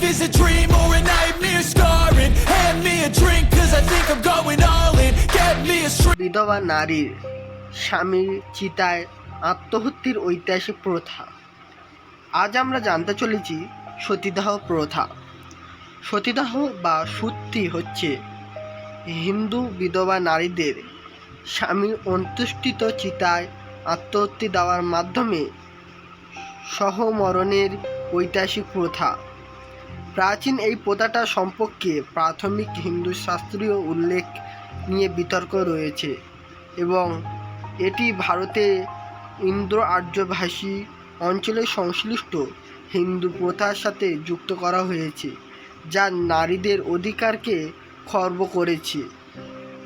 life is a dream or a nightmare scarring. Hand me a drink, cause I think I'm going all in. Get me a string. বিধবা নারীর স্বামীর চিতায় আত্মহত্যির ঐতিহাসিক প্রথা আজ আমরা জানতে চলেছি সতীদাহ প্রথা সতীদাহ বা সত্যি হচ্ছে হিন্দু বিধবা নারীদের স্বামীর অন্তুষ্টিত চিতায় আত্মহত্যি দেওয়ার মাধ্যমে সহমরণের ঐতিহাসিক প্রথা প্রাচীন এই প্রথাটা সম্পর্কে প্রাথমিক হিন্দু শাস্ত্রীয় উল্লেখ নিয়ে বিতর্ক রয়েছে এবং এটি ভারতে ইন্দ্র আর্যভাষী অঞ্চলের সংশ্লিষ্ট হিন্দু প্রথার সাথে যুক্ত করা হয়েছে, যা নারীদের অধিকারকে খর্ব করেছে।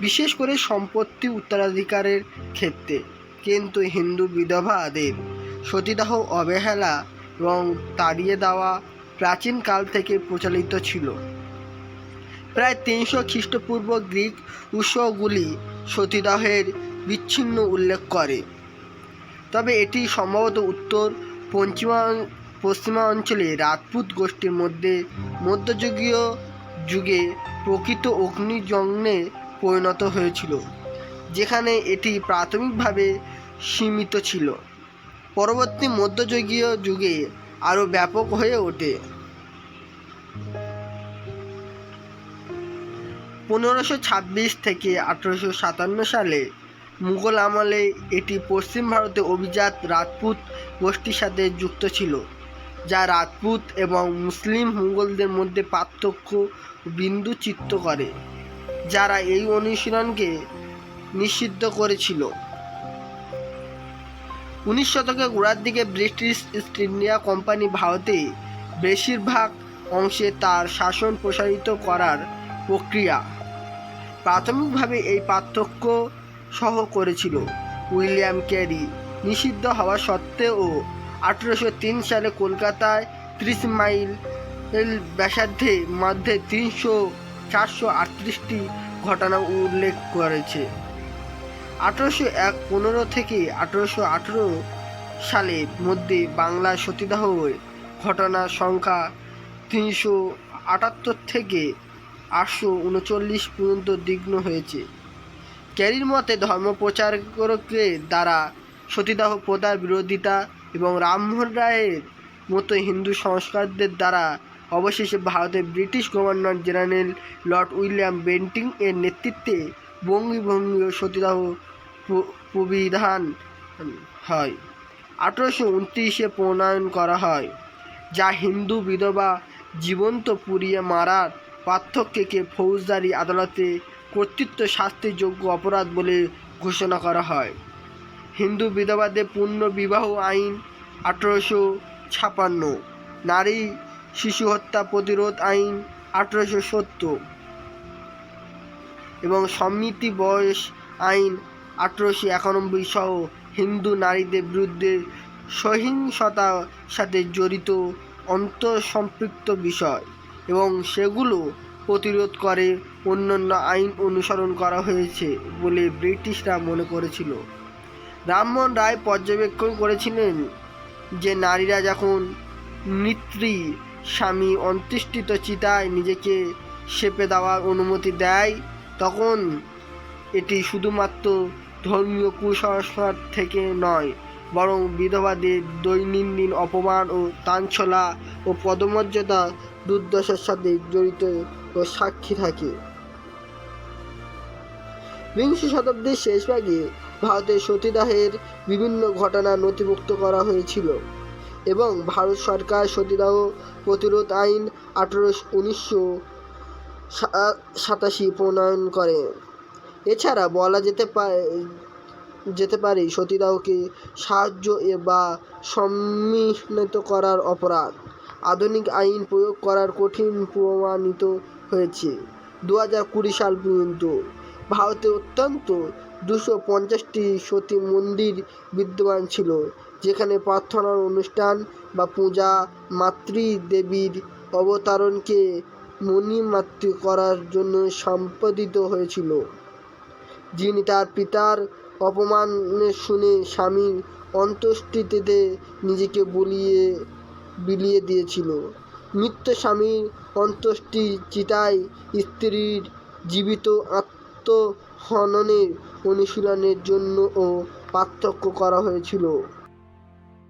বিশেষ করে সম্পত্তি উত্তরাধিকারের ক্ষেত্রে, কিন্তু হিন্দু বিধবাদের সতীদাহ অবহেলা এবং তাড়িয়ে দেওয়া প্রাচীনকাল থেকে প্রচলিত ছিল। প্রায় তিনশো খ্রিস্টপূর্ব গ্রিক উৎসগুলি সতীদাহের বিচ্ছিন্ন উল্লেখ করে। তবে এটি সম্ভবত উত্তর, পশ্চিমা পশ্চিমা অঞ্চলে রাজপুত গোষ্ঠীর মধ্যে মধ্যযুগীয় যুগে প্রকৃত অগ্নিযজ্ঞে পরিণত হয়েছিল, যেখানে এটি প্রাথমিকভাবে সীমিত ছিল। পরবর্তী মধ্যযুগীয় যুগে আরও ব্যাপক হয়ে ওঠে। পনেরোশো ছাব্বিশ থেকে আঠেরোশো সাতান্ন সালে মুঘল আমলে এটি পশ্চিম ভারতে অভিজাত রাজপুত গোষ্ঠীর সাথে যুক্ত ছিল, যা রাজপুত এবং মুসলিম মুঘলদের মধ্যে পার্থক্য বিন্দু চিত্ত করে, যারা এই অনুশীলনকে নিষিদ্ধ করেছিল। উনিশ শতকের গোড়ার দিকে ব্রিটিশ ইস্ট ইন্ডিয়া কোম্পানি ভারতে বেশিরভাগ অংশে তার শাসন প্রসারিত করার প্রক্রিয়া। প্রাথমিকভাবে এই পার্থক্য সহ করেছিল উইলিয়াম ক্যারি নিষিদ্ধ হওয়া সত্ত্বেও আঠেরোশো তিন সালে কলকাতায় ত্রিশ মাইল ব্যাসার্ধে মধ্যে তিনশো চারশো আটত্রিশটি ঘটনা উল্লেখ করেছে। আঠেরোশো এক পনেরো থেকে আঠেরোশো আঠেরো সালের মধ্যে বাংলা সতীদাহ ঘটনার সংখ্যা তিনশো আটাত্তর থেকে আটশো উনচল্লিশ পর্যন্ত দ্বিগ্ন হয়েছে। ক্যারির মতে ধর্মপ্রচারকদের দ্বারা সতীদাহ প্রথার বিরোধিতা এবং রামমোহন রায়ের মতো হিন্দু সংস্কারদের দ্বারা অবশেষে ভারতের British governor general lord William Bentinck এর নেতৃত্বে বঙ্গীভঙ্গীয় সতীদাহ প্রবিধান হয়। আঠেরোশো উনত্রিশে প্রণয়ন করা হয়, যা হিন্দু বিধবা জীবন্ত পুড়িয়ে মারার পার্থক্যকে ফৌজদারি আদালতে কর্তৃত্ব শাস্তির যোগ্য অপরাধ বলে ঘোষণা করা হয়। হিন্দু বিধবাদের পূর্ণ বিবাহ আইন আঠেরোশো ছাপান্ন। নারী শিশু হত্যা প্রতিরোধ আইন আঠেরোশো সত্তর। এবং সমিতি বয়স আইন আঠেরোশো একানব্বই সহ হিন্দু নারীদের বিরুদ্ধে সহিংসতার সাথে জড়িত অন্তঃসম্পৃক্ত বিষয় এবং সেগুলো প্রতিরোধ করে অন্যান্য আইন অনুসরণ করা হয়েছে বলে ব্রিটিশরা মনে করেছিল। রামমোহন রায় পর্যবেক্ষণ করেছিলেন যে নারীরা যখন নেত্রী স্বামী অন্ত্যেষ্টিত চিতায় নিজেকে সেপে দেওয়ার অনুমতি দেয় তখন এটি শুধুমাত্র ধর্মীয় কুসংস্কার থেকে নয়, বরং বিধবাদের দৈনন্দিন অপমান ও তাঞ্ছলা ও পদমর্যাদা দুর্দশার সাথে জড়িত ও সাক্ষী থাকে। বিংশ শতাব্দীর শেষভাগে ভারতের সতীদাহের বিভিন্ন ঘটনা নথিভুক্ত করা হয়েছিল এবং ভারত সরকার সতীদাহ প্রতিরোধ আইন আঠেরোশো উনিশশো সাতাশি প্রণয়ন করে। এছাড়া বলা যেতে পারে যেতে পারে সতীদাহকে সাহায্য বা সম্মিলিত করার অপরাধ। আধুনিক আইন প্রয়োগ করার কঠিন প্রমাণিত হয়েছে দু হাজার কুড়ি সাল পর্যন্ত। ভারতে অত্যন্ত দুশো পঞ্চাশটি সতী মন্দির বিদ্যমান ছিল, যেখানে প্রার্থনার অনুষ্ঠান বা পূজা মাতৃদেবীর অবতারণকে মণিমাতৃ করার জন্য সম্পাদিত হয়েছিল, যিনি তার পিতার অপমান শুনে স্বামীর অন্ত্যেষ্টিতে নিজেকে বলিয়ে, বিলিয়ে দিয়েছিল। মৃত স্বামীর অন্ত্যেষ্টি চিতায় স্ত্রীর জীবিত আত্মহননের অনুশীলনের জন্যও পার্থক্য করা হয়েছিল।